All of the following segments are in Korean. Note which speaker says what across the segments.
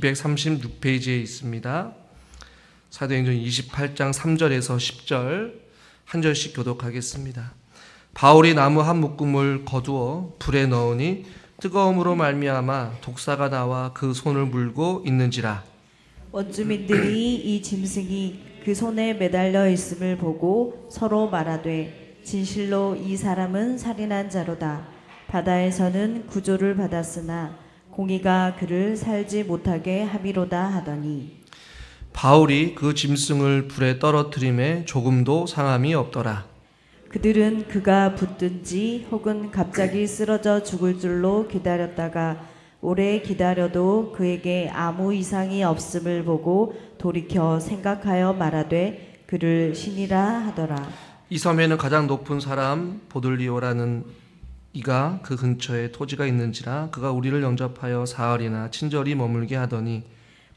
Speaker 1: 236페이지에 있습니다. 사도행전 28장 3절에서 10절 한 절씩 교독하겠습니다. 바울이 나무 한 묶음을 거두어 불에 넣으니 뜨거움으로 말미암아 독사가 나와 그 손을 물고 있는지라
Speaker 2: 원주민들이 이 짐승이 그 손에 매달려 있음을 보고 서로 말하되 진실로 이 사람은 살인한 자로다. 바다에서는 구조를 받았으나 공의가 그를 살지 못하게 함이로다 하더니
Speaker 1: 바울이 그 짐승을 불에 떨어뜨림에 조금도 상함이 없더라.
Speaker 2: 그들은 그가 붙든지 혹은 갑자기 쓰러져 죽을 줄로 기다렸다가 오래 기다려도 그에게 아무 이상이 없음을 보고 돌이켜 생각하여 말하되 그를 신이라 하더라.
Speaker 1: 이 섬에는 가장 높은 사람 보들리오라는 이가 그 근처에 토지가 있는지라 그가 우리를 영접하여 사흘이나 친절히 머물게 하더니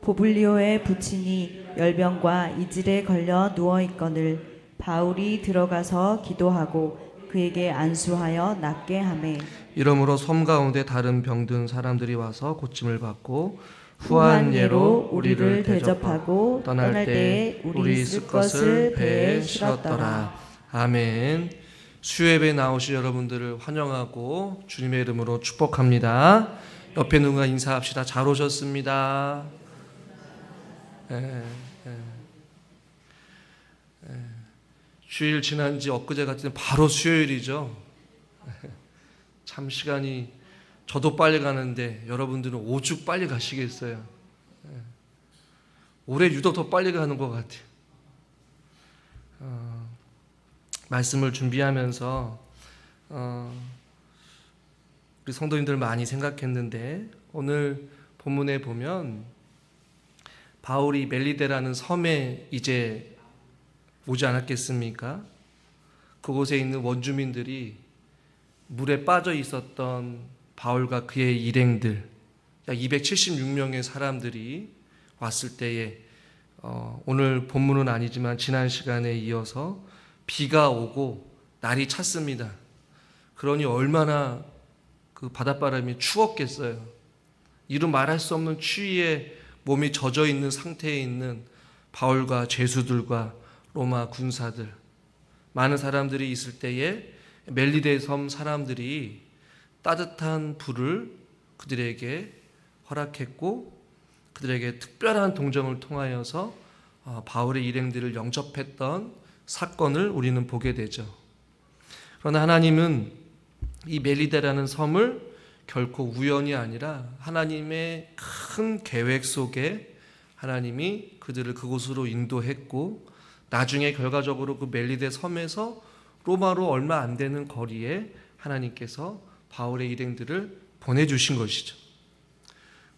Speaker 2: 보블리오의 부친이 열병과 이질에 걸려 누워 있거늘 바울이 들어가서 기도하고 그에게 안수하여 낫게 하매
Speaker 1: 이러므로 섬 가운데 다른 병든 사람들이 와서 고침을 받고 후한 예로 우리를 대접하고 떠날 때 우리 쓸 것을 배에 실었더라. 아멘. 수요예배 나오신 여러분들을 환영하고 주님의 이름으로 축복합니다. 옆에 누군가 인사합시다. 잘 오셨습니다. 예, 예. 예. 주일 지난 지 엊그제 같은 바로 수요일이죠. 참 시간이 저도 빨리 가는데 여러분들은 오죽 빨리 가시겠어요. 예. 올해 유독 더 빨리 가는 것 같아요. 어, 말씀을 준비하면서 어, 우리 성도님들 많이 생각했는데 오늘 본문에 보면 바울이 멜리데라는 섬에 이제 오지 않았겠습니까? 그곳에 있는 원주민들이 물에 빠져 있었던 바울과 그의 일행들 약 276명의 사람들이 왔을 때에 어, 오늘 본문은 아니지만 지난 시간에 이어서 비가 오고 날이 찼습니다. 그러니 얼마나 그 바닷바람이 추웠겠어요. 이루 말할 수 없는 추위에 몸이 젖어 있는 상태에 있는 바울과 죄수들과 로마 군사들 많은 사람들이 있을 때에 멜리데 섬 사람들이 따뜻한 불을 그들에게 허락했고 그들에게 특별한 동정을 통하여서 어, 바울의 일행들을 영접했던 사건을 우리는 보게 되죠. 그러나 하나님은 이 멜리데라는 섬을 결코 우연이 아니라 하나님의 큰 계획 속에 하나님이 그들을 그곳으로 인도했고 나중에 결과적으로 그 멜리데 섬에서 로마로 얼마 안 되는 거리에 하나님께서 바울의 일행들을 보내주신 것이죠.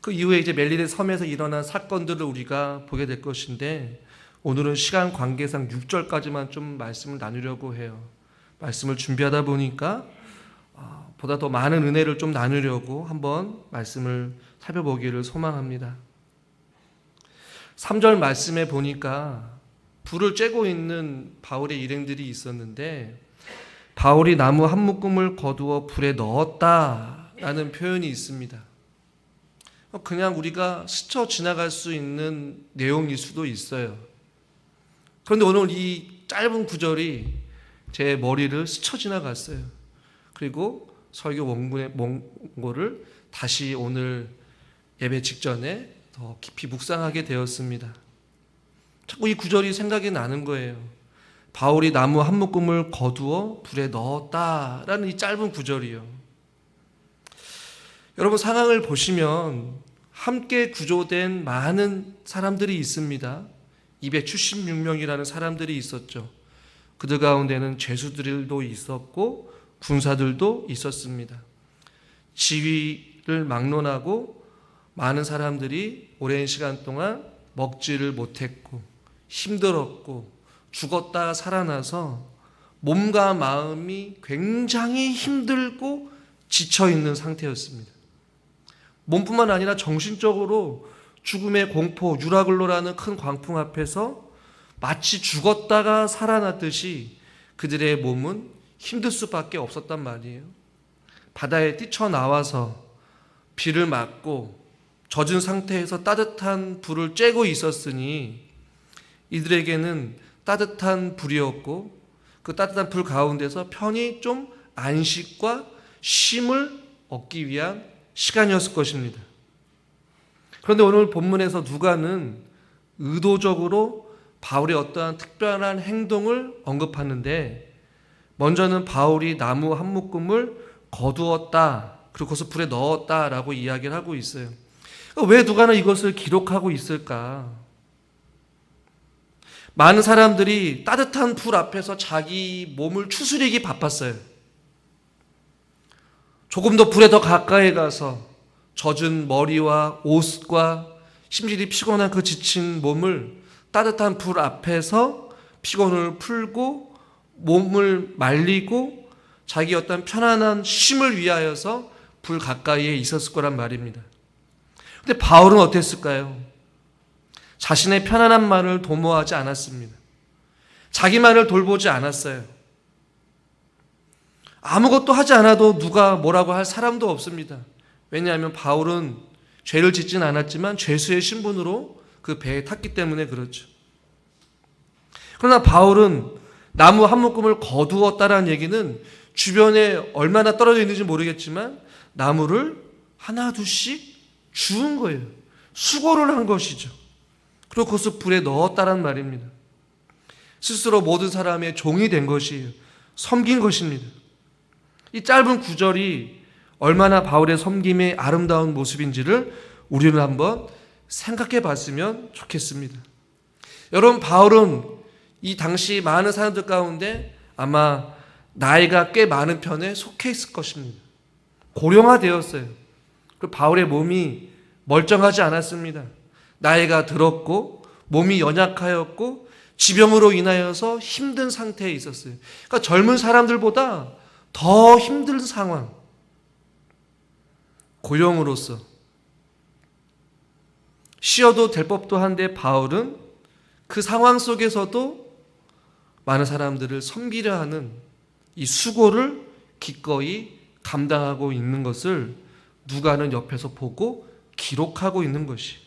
Speaker 1: 그 이후에 이제 멜리데 섬에서 일어난 사건들을 우리가 보게 될 것인데 오늘은 시간 관계상 6절까지만 좀 말씀을 나누려고 해요. 말씀을 준비하다 보니까 아, 보다 더 많은 은혜를 좀 나누려고 한번 말씀을 살펴보기를 소망합니다. 3절 말씀에 보니까 불을 쬐고 있는 바울의 일행들이 있었는데 바울이 나무 한 묶음을 거두어 불에 넣었다라는 표현이 있습니다. 그냥 우리가 스쳐 지나갈 수 있는 내용일 수도 있어요. 그런데 오늘 이 짧은 구절이 제 머리를 스쳐 지나갔어요. 그리고 설교 원문의 원고를 다시 오늘 예배 직전에 더 깊이 묵상하게 되었습니다. 자꾸 이 구절이 생각이 나는 거예요. 바울이 나무 한 묶음을 거두어 불에 넣었다라는 이 짧은 구절이요. 여러분 상황을 보시면 함께 구조된 많은 사람들이 있습니다. 276명이라는 사람들이 있었죠. 그들 가운데는 죄수들도 있었고 군사들도 있었습니다. 지위를 막론하고 많은 사람들이 오랜 시간 동안 먹지를 못했고 힘들었고 죽었다 살아나서 몸과 마음이 굉장히 힘들고 지쳐 있는 상태였습니다. 몸뿐만 아니라 정신적으로 죽음의 공포, 유라글로라는 큰 광풍 앞에서 마치 죽었다가 살아났듯이 그들의 몸은 힘들 수밖에 없었단 말이에요. 바다에 뛰쳐나와서 비를 맞고 젖은 상태에서 따뜻한 불을 쬐고 있었으니 이들에게는 따뜻한 불이었고 그 따뜻한 불 가운데서 편히 좀 안식과 쉼을 얻기 위한 시간이었을 것입니다. 그런데 오늘 본문에서 누가는 의도적으로 바울의 어떠한 특별한 행동을 언급하는데 먼저는 바울이 나무 한 묶음을 거두었다. 그리고 그것을 불에 넣었다라고 이야기를 하고 있어요. 왜 누가는 이것을 기록하고 있을까? 많은 사람들이 따뜻한 불 앞에서 자기 몸을 추스리기 바빴어요. 조금 더 불에 더 가까이 가서 젖은 머리와 옷과 심질이 피곤한 그 지친 몸을 따뜻한 불 앞에서 피곤을 풀고 몸을 말리고 자기 어떤 편안한 쉼을 위하여서 불 가까이에 있었을 거란 말입니다. 근데 바울은 어땠을까요? 자신의 편안한 말을 도모하지 않았습니다. 자기만을 돌보지 않았어요. 아무것도 하지 않아도 누가 뭐라고 할 사람도 없습니다. 왜냐하면 바울은 죄를 짓진 않았지만 죄수의 신분으로 그 배에 탔기 때문에 그렇죠. 그러나 바울은 나무 한 묶음을 거두었다라는 얘기는 주변에 얼마나 떨어져 있는지 모르겠지만 나무를 하나 둘씩 주운 거예요. 수고를 한 것이죠. 그리고 그것을 불에 넣었다란 말입니다. 스스로 모든 사람의 종이 된 것이에요. 섬긴 것입니다. 이 짧은 구절이 얼마나 바울의 섬김의 아름다운 모습인지를 우리는 한번 생각해 봤으면 좋겠습니다. 여러분, 바울은 이 당시 많은 사람들 가운데 아마 나이가 꽤 많은 편에 속해 있을 것입니다. 고령화되었어요. 그리고 바울의 몸이 멀쩡하지 않았습니다. 나이가 들었고 몸이 연약하였고 지병으로 인하여서 힘든 상태에 있었어요. 그러니까 젊은 사람들보다 더 힘든 상황. 고령으로서 쉬어도 될 법도 한데 바울은 그 상황 속에서도 많은 사람들을 섬기려 하는 이 수고를 기꺼이 감당하고 있는 것을 누가는 옆에서 보고 기록하고 있는 것이.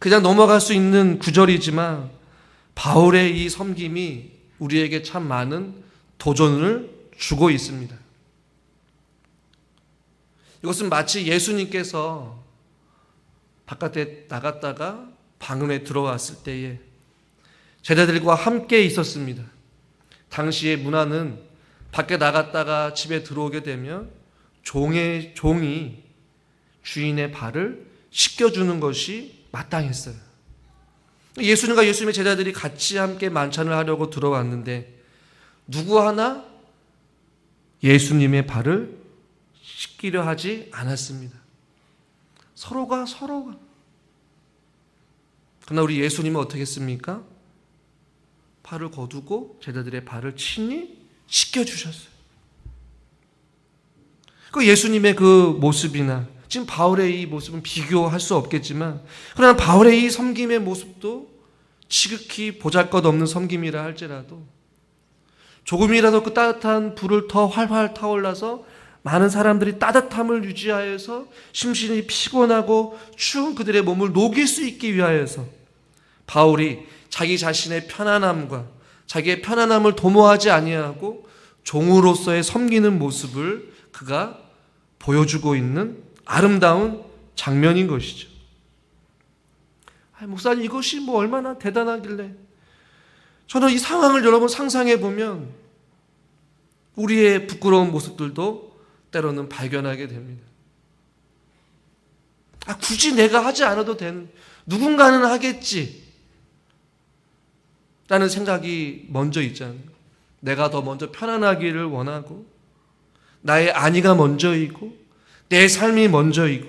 Speaker 1: 그냥 넘어갈 수 있는 구절이지만 바울의 이 섬김이 우리에게 참 많은 도전을 주고 있습니다. 이것은 마치 예수님께서 바깥에 나갔다가 방음에 들어왔을 때에 제자들과 함께 있었습니다. 당시의 문화는 밖에 나갔다가 집에 들어오게 되면 종의 종이 주인의 발을 씻겨주는 것이 마땅했어요. 예수님과 예수님의 제자들이 같이 함께 만찬을 하려고 들어왔는데 누구 하나 예수님의 발을 씻기려 하지 않았습니다. 서로가 서로가. 그러나 우리 예수님은 어떻게 했습니까? 발을 거두고 제자들의 발을 친히 씻겨주셨어요. 그 예수님의 그 모습이나 지금 바울의 이 모습은 비교할 수 없겠지만 그러나 바울의 이 섬김의 모습도 지극히 보잘것없는 섬김이라 할지라도 조금이라도 그 따뜻한 불을 더 활활 타올라서 많은 사람들이 따뜻함을 유지하여서 심신이 피곤하고 추운 그들의 몸을 녹일 수 있기 위하여서 바울이 자기 자신의 편안함과 자기의 편안함을 도모하지 아니하고 종으로서의 섬기는 모습을 그가 보여주고 있는 아름다운 장면인 것이죠. 아, 목사님 이것이 뭐 얼마나 대단하길래 저는 이 상황을 여러분 상상해 보면 우리의 부끄러운 모습들도 때로는 발견하게 됩니다. 아, 굳이 내가 하지 않아도 되는 누군가는 하겠지. 라는 생각이 먼저 있잖아요. 내가 더 먼저 편안하기를 원하고, 나의 안위가 먼저이고, 내 삶이 먼저이고,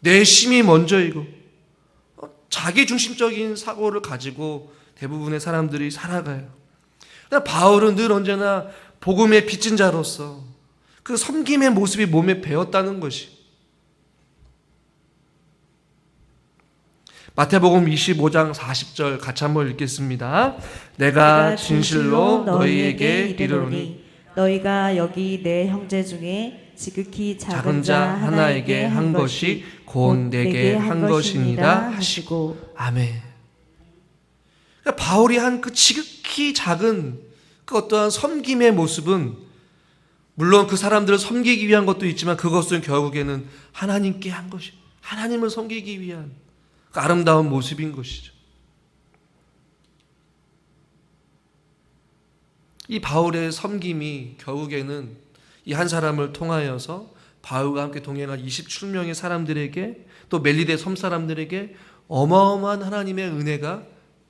Speaker 1: 내 힘이 먼저이고, 어, 자기 중심적인 사고를 가지고 대부분의 사람들이 살아가요. 바울은 늘 언제나 복음의 빚진 자로서 그 섬김의 모습이 몸에 배었다는 것이 마태복음 25장 40절 같이 한번 읽겠습니다. 내가 진실로 너희에게 이르노니
Speaker 2: 너희가 여기 내 형제 중에 지극히 작은,
Speaker 1: 자 하나에게 한 것이 곧 내게 한 것이니라
Speaker 2: 하시고
Speaker 1: 아멘. 그러니까 바울이 한 그 지극히 작은 그 어떠한 섬김의 모습은 물론 그 사람들을 섬기기 위한 것도 있지만 그것은 결국에는 하나님께 한 것이 하나님을 섬기기 위한 그 아름다운 모습인 것이죠. 이 바울의 섬김이 결국에는 이 한 사람을 통하여서 바울과 함께 동행한 27명의 사람들에게 또 멜리데 섬 사람들에게 어마어마한 하나님의 은혜가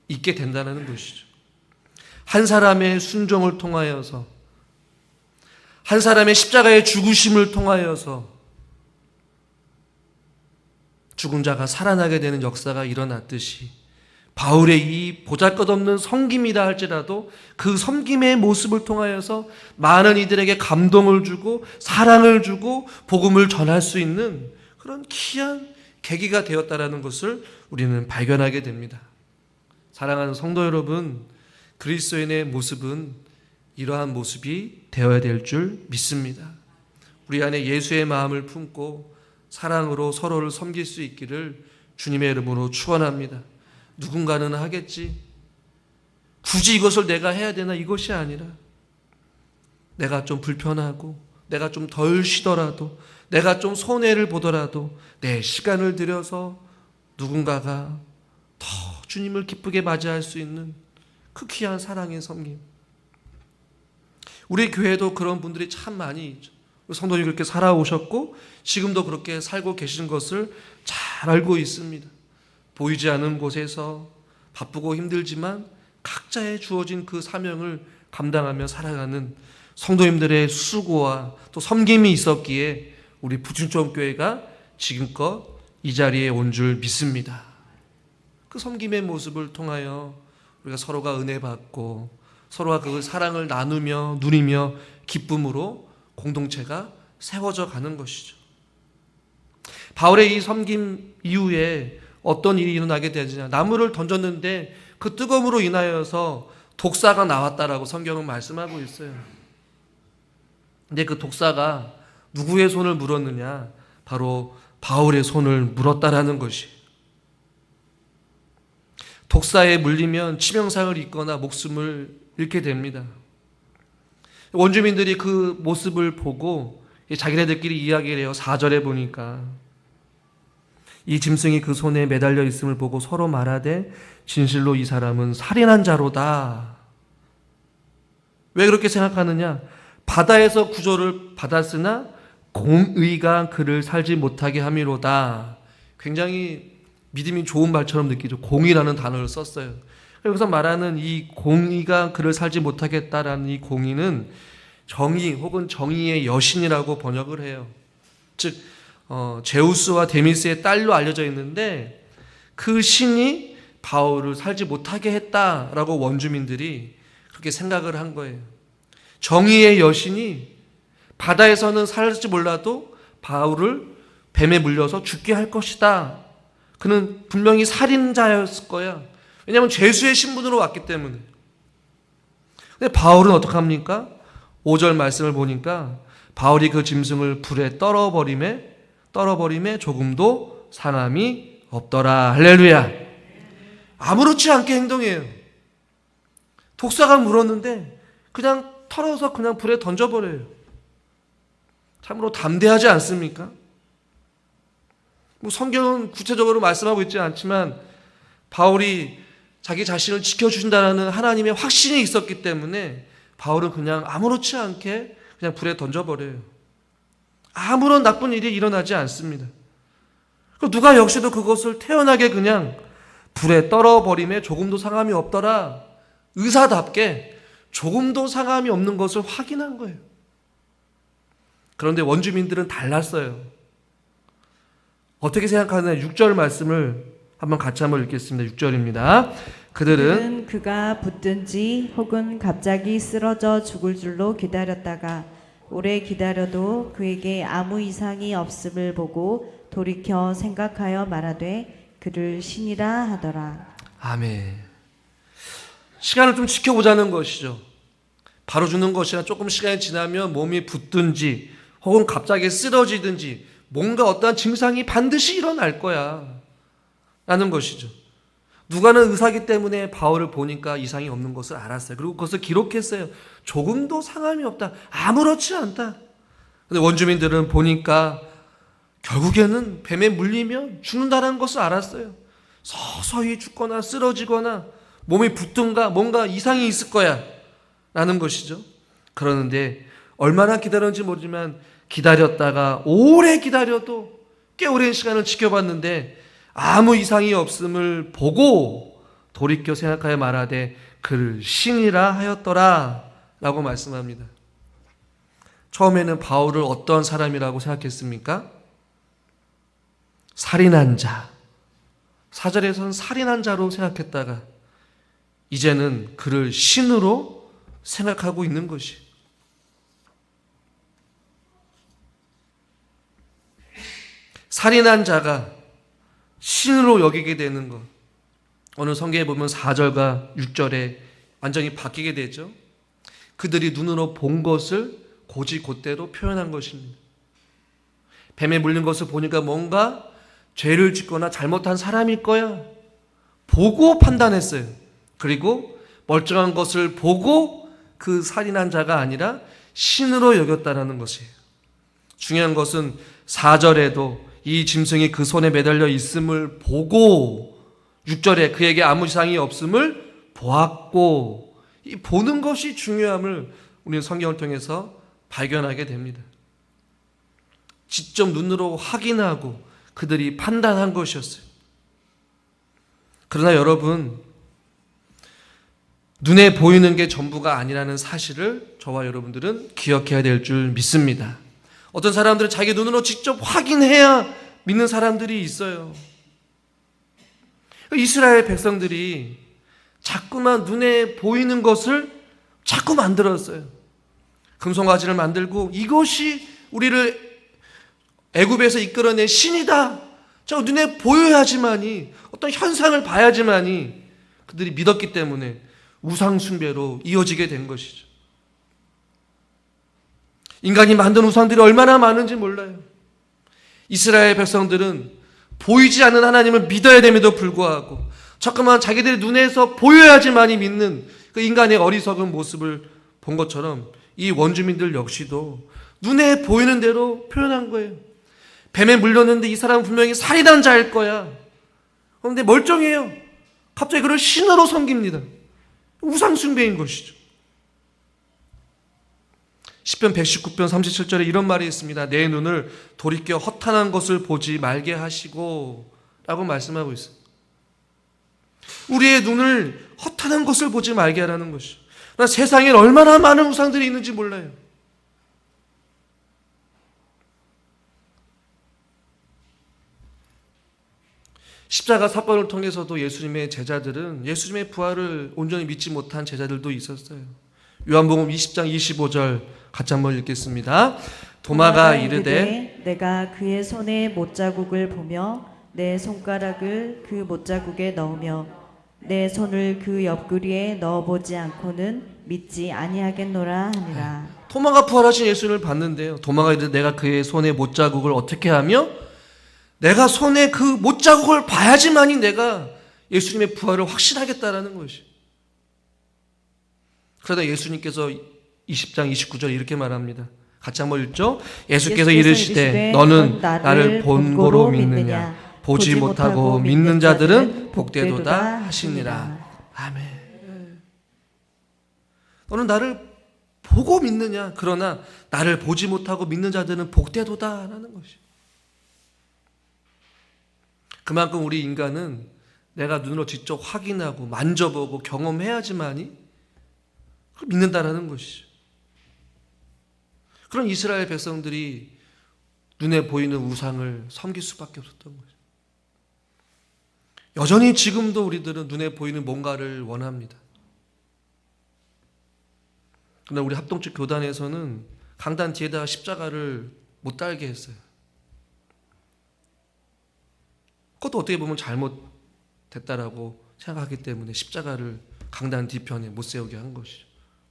Speaker 1: 있게 된다는 것이죠. 한 사람의 순종을 통하여서 한 사람의 십자가의 죽으심을 통하여서 죽은 자가 살아나게 되는 역사가 일어났듯이 바울의 이 보잘것없는 섬김이다 할지라도 그 섬김의 모습을 통하여서 많은 이들에게 감동을 주고 사랑을 주고 복음을 전할 수 있는 그런 귀한 계기가 되었다라는 것을 우리는 발견하게 됩니다. 사랑하는 성도 여러분, 그리스도인의 모습은 이러한 모습이 되어야 될 줄 믿습니다. 우리 안에 예수의 마음을 품고 사랑으로 서로를 섬길 수 있기를 주님의 이름으로 축원합니다. 누군가는 하겠지. 굳이 이것을 내가 해야 되나 이것이 아니라 내가 좀 불편하고 내가 좀 덜 쉬더라도 내가 좀 손해를 보더라도 내 시간을 들여서 누군가가 더 주님을 기쁘게 맞이할 수 있는 그 귀한 사랑의 섬김. 우리 교회도 그런 분들이 참 많이. 성도님 그렇게 살아오셨고 지금도 그렇게 살고 계신 것을 잘 알고 있습니다. 보이지 않는 곳에서 바쁘고 힘들지만 각자의 주어진 그 사명을 감당하며 살아가는 성도님들의 수고와 또 섬김이 있었기에 우리 부춘점 교회가 지금껏 이 자리에 온 줄 믿습니다. 그 섬김의 모습을 통하여 우리가 서로가 은혜 받고 서로가 그 사랑을 나누며 누리며 기쁨으로 공동체가 세워져 가는 것이죠. 바울의 이 섬김 이후에 어떤 일이 일어나게 되느냐. 나무를 던졌는데 그 뜨거움으로 인하여서 독사가 나왔다라고 성경은 말씀하고 있어요. 근데 그 독사가 누구의 손을 물었느냐? 바로 바울의 손을 물었다라는 것이. 독사에 물리면 치명상을 입거나 목숨을 잃게 됩니다. 원주민들이 그 모습을 보고 자기네들끼리 이야기를 해요. 4절에 보니까. 이 짐승이 그 손에 매달려 있음을 보고 서로 말하되 진실로 이 사람은 살인한 자로다. 왜 그렇게 생각하느냐? 바다에서 구조를 받았으나 공의가 그를 살지 못하게 함이로다. 굉장히 믿음이 좋은 말처럼 느끼죠. 공의라는 단어를 썼어요. 여기서 말하는 이 공의가 그를 살지 못하겠다라는 이 공의는 정의 혹은 정의의 여신이라고 번역을 해요. 즉 어, 제우스와 데미스의 딸로 알려져 있는데 그 신이 바울을 살지 못하게 했다라고 원주민들이 그렇게 생각을 한 거예요. 정의의 여신이 바다에서는 살지 몰라도 바울을 뱀에 물려서 죽게 할 것이다. 그는 분명히 살인자였을 거야. 왜냐하면 죄수의 신분으로 왔기 때문에. 근데 바울은 어떡합니까? 5절 말씀을 보니까 바울이 그 짐승을 불에 떨어버림에 떨어버림에 조금도 상함이 없더라. 할렐루야. 아무렇지 않게 행동해요. 독사가 물었는데 그냥 털어서 그냥 불에 던져버려요. 참으로 담대하지 않습니까? 뭐 성경은 구체적으로 말씀하고 있지 않지만 바울이 자기 자신을 지켜주신다는 하나님의 확신이 있었기 때문에 바울은 그냥 아무렇지 않게 그냥 불에 던져버려요. 아무런 나쁜 일이 일어나지 않습니다. 누가 역시도 그것을 태연하게 그냥 불에 떨어버림에 조금도 상함이 없더라. 의사답게 조금도 상함이 없는 것을 확인한 거예요. 그런데 원주민들은 달랐어요. 어떻게 생각하느냐 6절 말씀을 한번 같이 한번 읽겠습니다. 6절입니다. 그들은
Speaker 2: 그는 그가 붙든지 혹은 갑자기 쓰러져 죽을 줄로 기다렸다가 오래 기다려도 그에게 아무 이상이 없음을 보고 돌이켜 생각하여 말하되 그를 신이라 하더라.
Speaker 1: 아멘. 시간을 좀 지켜보자는 것이죠. 바로 죽는 것이 아니라 조금 시간이 지나면 몸이 붓든지 혹은 갑자기 쓰러지든지 뭔가 어떠한 증상이 반드시 일어날 거야. 라는 것이죠. 누가는 의사기 때문에 바울을 보니까 이상이 없는 것을 알았어요. 그리고 그것을 기록했어요. 조금도 상함이 없다. 아무렇지 않다. 근데 원주민들은 보니까 결국에는 뱀에 물리면 죽는다는 것을 알았어요. 서서히 죽거나 쓰러지거나 몸이 붓든가 뭔가 이상이 있을 거야. 라는 것이죠. 그러는데 얼마나 기다렸는지 모르지만 기다렸다가 오래 기다려도 꽤 오랜 시간을 지켜봤는데 아무 이상이 없음을 보고 돌이켜 생각하여 말하되 그를 신이라 하였더라 라고 말씀합니다. 처음에는 바울을 어떤 사람이라고 생각했습니까? 살인한 자. 사절에서는 살인한 자로 생각했다가 이제는 그를 신으로 생각하고 있는 것이. 살인한 자가 신으로 여기게 되는 것. 오늘 성경에 보면 4절과 6절에 완전히 바뀌게 되죠. 그들이 눈으로 본 것을 고지 곧대로 표현한 것입니다. 뱀에 물린 것을 보니까 뭔가 죄를 짓거나 잘못한 사람일 거야. 보고 판단했어요. 그리고 멀쩡한 것을 보고 그 살인한 자가 아니라 신으로 여겼다라는 것이에요. 중요한 것은 4절에도 이 짐승이 그 손에 매달려 있음을 보고 6절에 그에게 아무 이상이 없음을 보았고 이 보는 것이 중요함을 우리는 성경을 통해서 발견하게 됩니다. 직접 눈으로 확인하고 그들이 판단한 것이었어요. 그러나 여러분, 눈에 보이는 게 전부가 아니라는 사실을 저와 여러분들은 기억해야 될 줄 믿습니다. 어떤 사람들은 자기 눈으로 직접 확인해야 믿는 사람들이 있어요. 이스라엘 백성들이 자꾸만 눈에 보이는 것을 자꾸 만들었어요. 금송아지를 만들고 이것이 우리를 애굽에서 이끌어낸 신이다. 저 눈에 보여야지만이 어떤 현상을 봐야지만이 그들이 믿었기 때문에 우상 숭배로 이어지게 된 것이죠. 인간이 만든 우상들이 얼마나 많은지 몰라요. 이스라엘 백성들은 보이지 않는 하나님을 믿어야 됨에도 불구하고 잠깐만 자기들의 눈에서 보여야지만이 믿는 그 인간의 어리석은 모습을 본 것처럼 이 원주민들 역시도 눈에 보이는 대로 표현한 거예요. 뱀에 물렸는데 이 사람은 분명히 살인한 자일 거야. 그런데 멀쩡해요. 갑자기 그를 신으로 섬깁니다. 우상숭배인 것이죠. 10편 119편 37절에 이런 말이 있습니다. 내 눈을 돌이켜 허탄한 것을 보지 말게 하시고 라고 말씀하고 있어요. 우리의 눈을 허탄한 것을 보지 말게 하라는 것이. 나 세상에 얼마나 많은 우상들이 있는지 몰라요. 십자가 사건을 통해서도 예수님의 제자들은 예수님의 부활을 온전히 믿지 못한 제자들도 있었어요. 요한복음 20장 25절 같이 한번 읽겠습니다. 도마가 이르되
Speaker 2: 내가 그의 손에 못자국을 보며 내 손가락을 그 못자국에 넣으며 내 손을 그 옆구리에 넣어보지 않고는 믿지 아니하겠노라 하니라.
Speaker 1: 도마가 부활하신 예수를 봤는데요. 도마가 이르되 내가 그의 손에 못자국을 어떻게 하며 내가 손에 그 못자국을 봐야지만이 내가 예수님의 부활을 확신하겠다라는 것이. 그러다 예수님께서 20장 29절 이렇게 말합니다. 같이 한번 읽죠. 예수께서 이르시되 너는 나를 본고로 믿느냐 보지 못하고 믿는 자들은 복되도다 하시니라. 아멘. 너는 나를 보고 믿느냐 그러나 나를 보지 못하고 믿는 자들은 복되도다라는 것이. 그만큼 우리 인간은 내가 눈으로 직접 확인하고 만져보고 경험해야지만이 믿는다라는 것이죠. 그런 이스라엘 백성들이 눈에 보이는 우상을 섬길 수밖에 없었던 거죠. 여전히 지금도 우리들은 눈에 보이는 뭔가를 원합니다. 그러나 우리 합동측 교단에서는 강단 뒤에다가 십자가를 못 달게 했어요. 그것도 어떻게 보면 잘못됐다라고 생각하기 때문에 십자가를 강단 뒤편에 못 세우게 한 것이죠.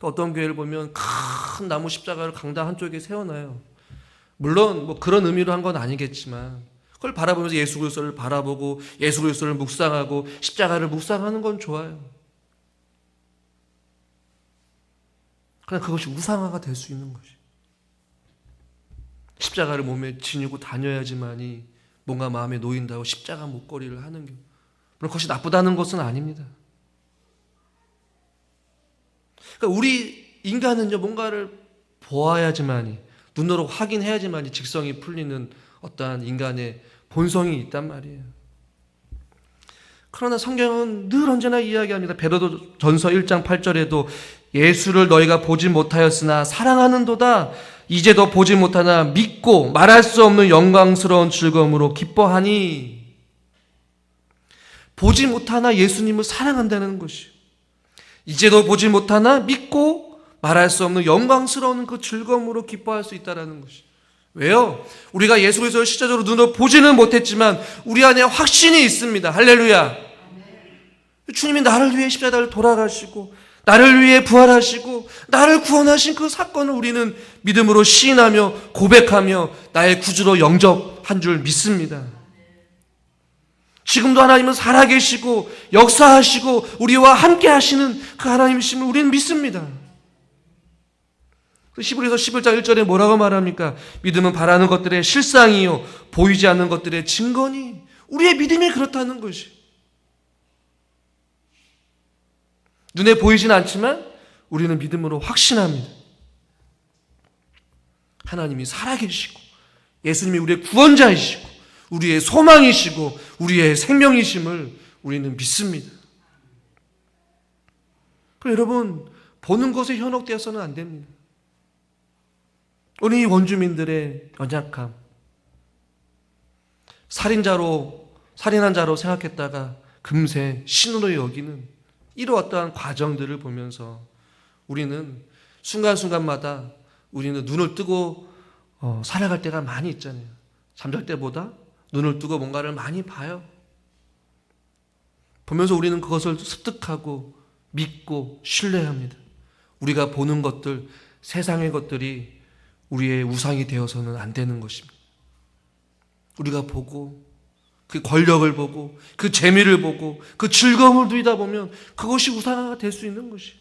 Speaker 1: 또 어떤 교회를 보면 큰 나무 십자가를 강당 한쪽에 세워놔요. 물론 뭐 그런 의미로 한 건 아니겠지만 그걸 바라보면서 예수 그리스도를 바라보고 예수 그리스도를 묵상하고 십자가를 묵상하는 건 좋아요. 그러나 그것이 우상화가 될 수 있는 것이. 십자가를 몸에 지니고 다녀야지만이 뭔가 마음에 놓인다고 십자가 목걸이를 하는 게 물론 그것이 나쁘다는 것은 아닙니다. 그러니까 우리 인간은요 뭔가를 보아야지만이 눈으로 확인해야지만이 직성이 풀리는 어떠한 인간의 본성이 있단 말이에요. 그러나 성경은 늘 언제나 이야기합니다. 베드로 전서 1장 8절에도 예수를 너희가 보지 못하였으나 사랑하는도다 이제도 보지 못하나 믿고 말할 수 없는 영광스러운 즐거움으로 기뻐하니 보지 못하나 예수님을 사랑한다는 것이 이제도 보지 못하나 믿고 말할 수 없는 영광스러운 그 즐거움으로 기뻐할 수 있다라는 것이 왜요? 우리가 예수 그리스도를 실제적으로 눈으로 보지는 못했지만 우리 안에 확신이 있습니다. 할렐루야. 주님이 나를 위해 십자가를 돌아가시고 나를 위해 부활하시고 나를 구원하신 그 사건을 우리는 믿음으로 시인하며 고백하며 나의 구주로 영접한 줄 믿습니다. 지금도 하나님은 살아계시고 역사하시고 우리와 함께 하시는 그 하나님이심을 우리는 믿습니다. 시브리서 11장 1절에 뭐라고 말합니까? 믿음은 바라는 것들의 실상이요 보이지 않는 것들의 증거니 우리의 믿음이 그렇다는 것이 눈에 보이진 않지만 우리는 믿음으로 확신합니다. 하나님이 살아계시고 예수님이 우리의 구원자이시고 우리의 소망이시고 우리의 생명이심을 우리는 믿습니다. 여러분 보는 것에 현혹되어서는 안 됩니다. 우리 원주민들의 연약함, 살인자로 살인한 자로 생각했다가 금세 신으로 여기는 이러 어떠한 과정들을 보면서 우리는 순간순간마다 우리는 눈을 뜨고 어, 살아갈 때가 많이 있잖아요. 잠잘 때보다 눈을 뜨고 뭔가를 많이 봐요. 보면서 우리는 그것을 습득하고 믿고 신뢰합니다. 우리가 보는 것들, 세상의 것들이 우리의 우상이 되어서는 안 되는 것입니다. 우리가 보고 그 권력을 보고 그 재미를 보고 그 즐거움을 누리다 보면 그것이 우상화가 될 수 있는 것이.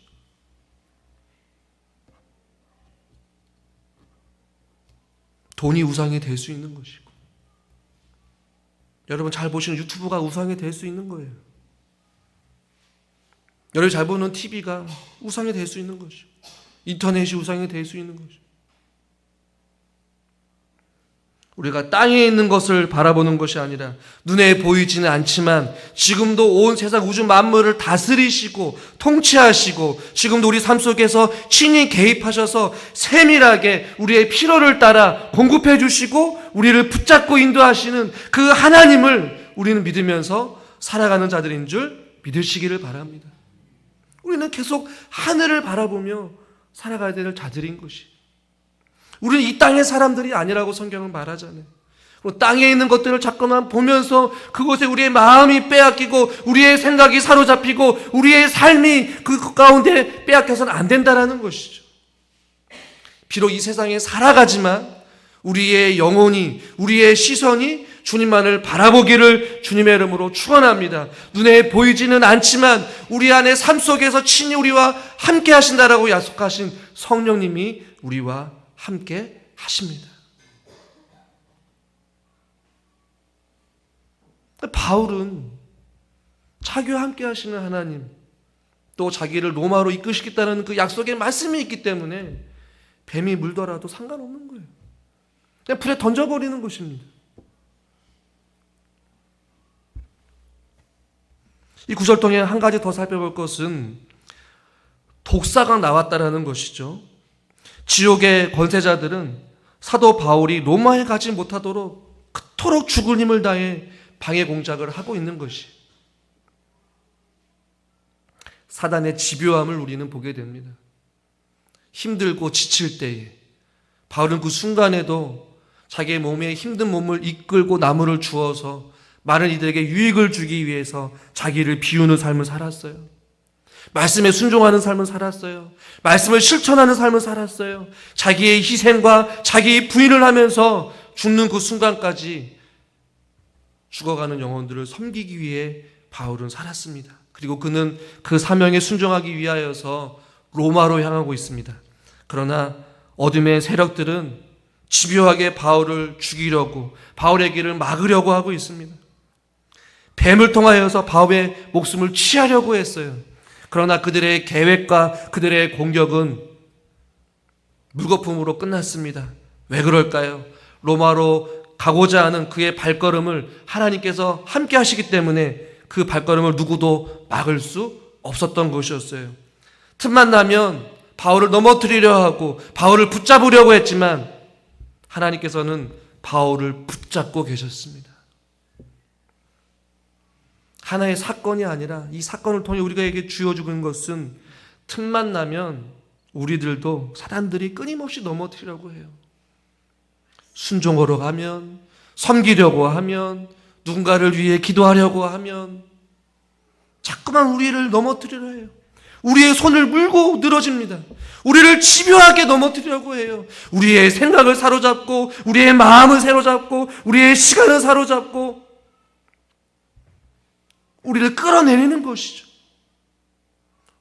Speaker 1: 돈이 우상이 될 수 있는 것이고. 여러분 잘 보시는 유튜브가 우상이 될 수 있는 거예요. 여러분 잘 보는 TV가 우상이 될 수 있는 것이고. 인터넷이 우상이 될 수 있는 것이고. 우리가 땅에 있는 것을 바라보는 것이 아니라 눈에 보이지는 않지만 지금도 온 세상 우주 만물을 다스리시고 통치하시고 지금도 우리 삶 속에서 친히 개입하셔서 세밀하게 우리의 필요를 따라 공급해 주시고 우리를 붙잡고 인도하시는 그 하나님을 우리는 믿으면서 살아가는 자들인 줄 믿으시기를 바랍니다. 우리는 계속 하늘을 바라보며 살아가야 될 자들인 것이. 우리는 이 땅의 사람들이 아니라고 성경은 말하잖아요. 땅에 있는 것들을 자꾸만 보면서 그곳에 우리의 마음이 빼앗기고 우리의 생각이 사로잡히고 우리의 삶이 그 가운데 빼앗겨서는 안 된다라는 것이죠. 비록 이 세상에 살아가지만 우리의 영혼이 우리의 시선이 주님만을 바라보기를 주님의 이름으로 축원합니다. 눈에 보이지는 않지만 우리 안에 삶 속에서 친히 우리와 함께 하신다라고 약속하신 성령님이 우리와 함께 하십니다. 바울은 자기와 함께 하시는 하나님, 또 자기를 로마로 이끄시겠다는 그 약속의 말씀이 있기 때문에 뱀이 물더라도 상관없는 거예요. 그냥 불에 던져버리는 것입니다. 이 구절 통해 한 가지 더 살펴볼 것은 독사가 나왔다라는 것이죠. 지옥의 권세자들은 사도 바울이 로마에 가지 못하도록 그토록 죽을 힘을 다해 방해 공작을 하고 있는 것이 사단의 집요함을 우리는 보게 됩니다. 힘들고 지칠 때에 바울은 그 순간에도 자기의 몸에 힘든 몸을 이끌고 나무를 주어서 많은 이들에게 유익을 주기 위해서 자기를 비우는 삶을 살았어요. 말씀에 순종하는 삶을 살았어요. 말씀을 실천하는 삶을 살았어요. 자기의 희생과 자기의 부인을 하면서 죽는 그 순간까지 죽어가는 영혼들을 섬기기 위해 바울은 살았습니다. 그리고 그는 그 사명에 순종하기 위하여서 로마로 향하고 있습니다. 그러나 어둠의 세력들은 집요하게 바울을 죽이려고 바울의 길을 막으려고 하고 있습니다. 뱀을 통하여서 바울의 목숨을 취하려고 했어요. 그러나 그들의 계획과 그들의 공격은 물거품으로 끝났습니다. 왜 그럴까요? 로마로 가고자 하는 그의 발걸음을 하나님께서 함께 하시기 때문에 그 발걸음을 누구도 막을 수 없었던 것이었어요. 틈만 나면 바울을 넘어뜨리려 하고 바울을 붙잡으려고 했지만 하나님께서는 바울을 붙잡고 계셨습니다. 하나의 사건이 아니라 이 사건을 통해 우리가에게 주어주는 것은 틈만 나면 우리들도 사단들이 끊임없이 넘어뜨리려고 해요. 순종으로 가면 섬기려고 하면 누군가를 위해 기도하려고 하면 자꾸만 우리를 넘어뜨리려 해요. 우리의 손을 물고 늘어집니다. 우리를 집요하게 넘어뜨리려고 해요. 우리의 생각을 사로잡고 우리의 마음을 사로잡고 우리의 시간을 사로잡고 우리를 끌어내리는 것이죠.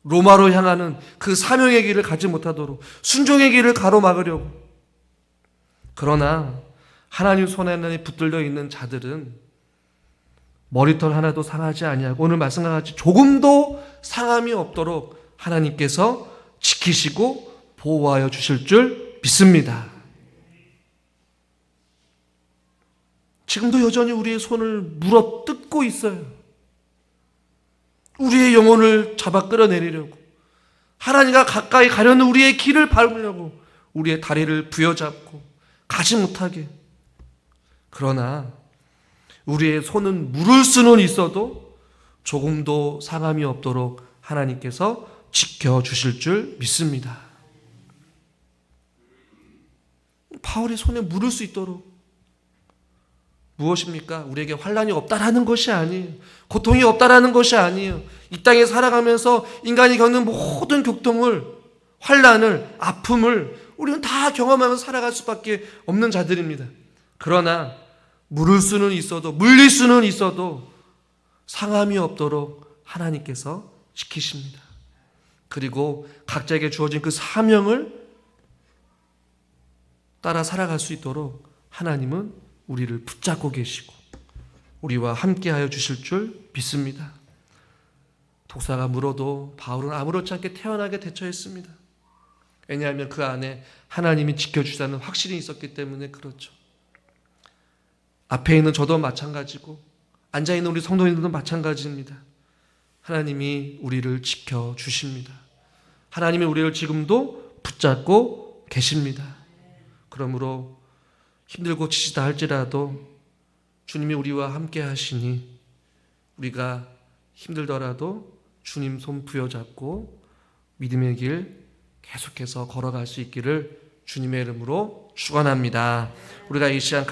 Speaker 1: 로마로 향하는 그 사명의 길을 가지 못하도록 순종의 길을 가로막으려고. 그러나 하나님 손에 붙들려 있는 자들은 머리털 하나도 상하지 아니하고 오늘 말씀과 같이 조금도 상함이 없도록 하나님께서 지키시고 보호하여 주실 줄 믿습니다. 지금도 여전히 우리의 손을 물어 뜯고 있어요. 우리의 영혼을 잡아 끌어내리려고 하나님과 가까이 가려는 우리의 길을 밟으려고 우리의 다리를 부여잡고 가지 못하게 그러나 우리의 손은 물을 수는 있어도 조금도 상함이 없도록 하나님께서 지켜주실 줄 믿습니다. 바울의 손에 물을 수 있도록 무엇입니까? 우리에게 환란이 없다라는 것이 아니에요. 고통이 없다라는 것이 아니에요. 이 땅에 살아가면서 인간이 겪는 모든 고통을 환란을 아픔을 우리는 다 경험하면서 살아갈 수밖에 없는 자들입니다. 그러나 물을 수는 있어도 물릴 수는 있어도 상함이 없도록 하나님께서 지키십니다. 그리고 각자에게 주어진 그 사명을 따라 살아갈 수 있도록 하나님은 우리를 붙잡고 계시고 우리와 함께하여 주실 줄 믿습니다. 독사가 물어도 바울은 아무렇지 않게 태어나게 대처했습니다. 왜냐하면 그 안에 하나님이 지켜주자는 확신이 있었기 때문에 그렇죠. 앞에 있는 저도 마찬가지고 앉아 있는 우리 성도님들도 마찬가지입니다. 하나님이 우리를 지켜 주십니다. 하나님이 우리를 지금도 붙잡고 계십니다. 그러므로 힘들고 지치다 할지라도 주님이 우리와 함께 하시니 우리가 힘들더라도 주님 손 부여잡고 믿음의 길 계속해서 걸어갈 수 있기를 주님의 이름으로 축원합니다. 우리가 이 시간